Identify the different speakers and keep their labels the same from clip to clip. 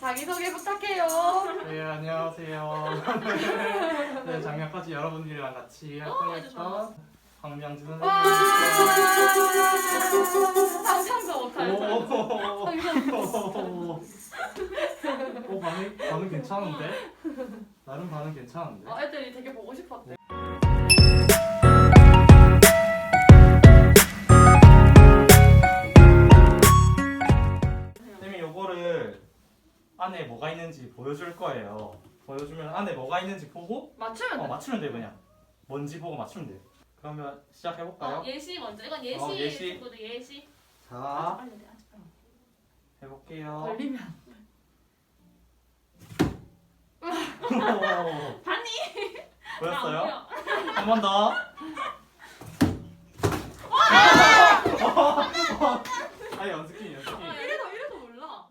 Speaker 1: 자기소개 부탁해요.
Speaker 2: 네 안녕하세요. 네 작년까지 여러분들이랑 같이 활동했던 황명진
Speaker 1: 와!
Speaker 2: 선생님입니다.
Speaker 1: 상상도 못할
Speaker 2: 오,
Speaker 1: 상상도
Speaker 2: 오, 오 반응 반응 괜찮은데? 나름 반응 괜찮은데?
Speaker 1: 어, 애들이 되게 보고 싶었대.
Speaker 2: 쌤이 요거를 안에 뭐가 있는지 보여줄 거예요. 보여주면 안에 뭐가 있는지 보고
Speaker 1: 맞추면
Speaker 2: 어,
Speaker 1: 돼.
Speaker 2: 맞추면 돼 그냥. 뭔지 보고 맞추면 돼. 그러면 시작해 볼까요?
Speaker 3: 어, 예시 먼저. 이건 예시.
Speaker 2: 어, 예시.
Speaker 3: 친구들 예시.
Speaker 2: 자
Speaker 3: 빨리 돼.
Speaker 2: 해볼게요.
Speaker 1: 걸리면.
Speaker 3: 봤니?
Speaker 2: 보였어요?
Speaker 3: 나
Speaker 2: 한 번 더. 아니 연습기 연습기.
Speaker 3: 안 보여. 어,
Speaker 1: 이래도 이래도 몰라.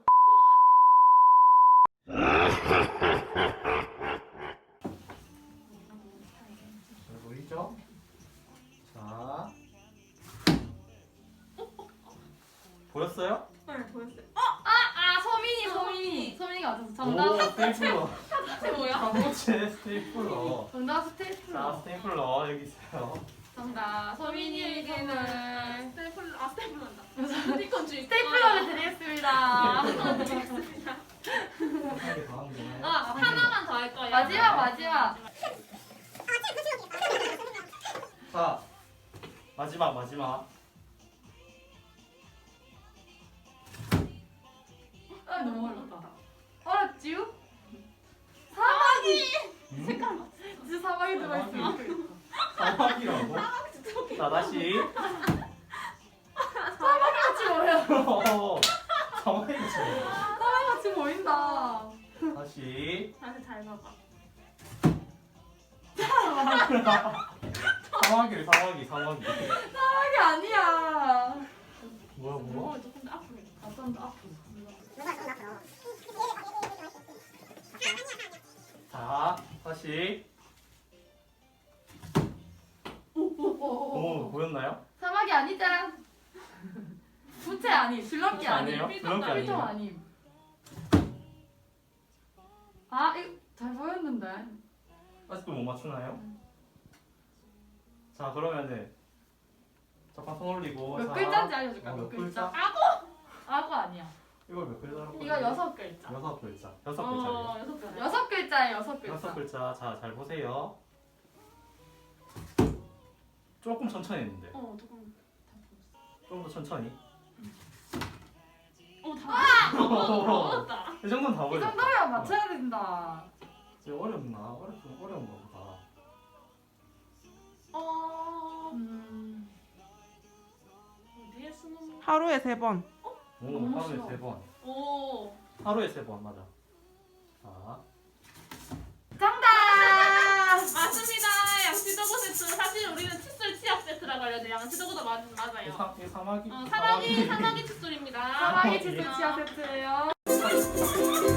Speaker 2: 잘 보이죠? 자. 보였어요?
Speaker 3: 네, 보였어요.
Speaker 1: 아, 소민이, 소민이. 소민이가 맞았어. 정답.
Speaker 2: 오 스테 이플러.
Speaker 3: 이게 뭐야?
Speaker 2: 한국제 스테이플러.
Speaker 1: 정답
Speaker 2: 자
Speaker 1: 스테이플러.
Speaker 2: 스테이플러 여기 있어요.
Speaker 1: 정답. 소민이에게는
Speaker 3: 스테이플러. 아, 스테이플러다. 스티커 줄.
Speaker 1: 스테이플러를 드리겠습니다.
Speaker 2: 한개 더 하면
Speaker 3: 아, 하나만 더 할 거예요.
Speaker 1: 마지막, 마지막.
Speaker 2: 자 마지막 마지막.
Speaker 1: 사막이 들어있어.
Speaker 2: 사막이라고? 자 다시.
Speaker 1: 사막같이 보여.
Speaker 2: 사막이죠.
Speaker 1: 사막같이 보인다.
Speaker 2: 다시.
Speaker 3: 다시 잘 봐봐.
Speaker 2: 사막이래 사막이 사막이.
Speaker 1: 사막이 아니야.
Speaker 2: 뭐야 뭐야?
Speaker 3: 어, 조금 더 앞으로.
Speaker 1: 어떤데 앞으로.
Speaker 2: 자 다시. 오 보였나요?
Speaker 1: 사막이 아니잖아. 부채 아니, 줄넘기
Speaker 2: 아니에요?
Speaker 1: 아니.
Speaker 2: 줄넘기 아니에요?
Speaker 1: 아니. 아, 이거 잘 보였는데.
Speaker 2: 아직도 못 맞추나요? 자 그러면은 잠깐 손 올리고
Speaker 1: 몇
Speaker 2: 자,
Speaker 1: 글자인지 알려줄까?
Speaker 2: 어,
Speaker 1: 몇
Speaker 2: 몇
Speaker 1: 글자?
Speaker 2: 글자?
Speaker 1: 아고 아니야.
Speaker 2: 이걸 몇 글자라고?
Speaker 1: 이거 여섯 글자.
Speaker 2: 여섯 글자 여섯
Speaker 3: 어, 여섯 개.
Speaker 1: 여섯 글자에 여섯 글자.
Speaker 2: 여섯 글자 자 잘 보세요 조금 천천히 했는데
Speaker 3: 어, 조금
Speaker 2: 조금 더 천천히
Speaker 3: 어, 다. 어, 어렵다.
Speaker 2: 이 정도는
Speaker 1: 다이
Speaker 2: 보였다
Speaker 1: 정도면 맞춰야 된다.
Speaker 2: 이제 어렵나? 어렵, 좀 어려운가 보다
Speaker 3: 어,
Speaker 1: 음.
Speaker 3: 어디에 쓰는
Speaker 4: 하루에 세 번.
Speaker 2: 오
Speaker 1: 너무
Speaker 2: 하루에
Speaker 1: 쉬워.
Speaker 2: 세번
Speaker 3: 오.
Speaker 2: 하루에 세 번 맞아 자
Speaker 3: 세트라고 알려요. 양치도구도 맞,
Speaker 2: 이,
Speaker 3: 맞아요.
Speaker 2: 사, 이 사마귀
Speaker 3: 어, 사마귀, 사마귀 칫솔입니다.
Speaker 1: 사마귀 치즈 치아 세트예요.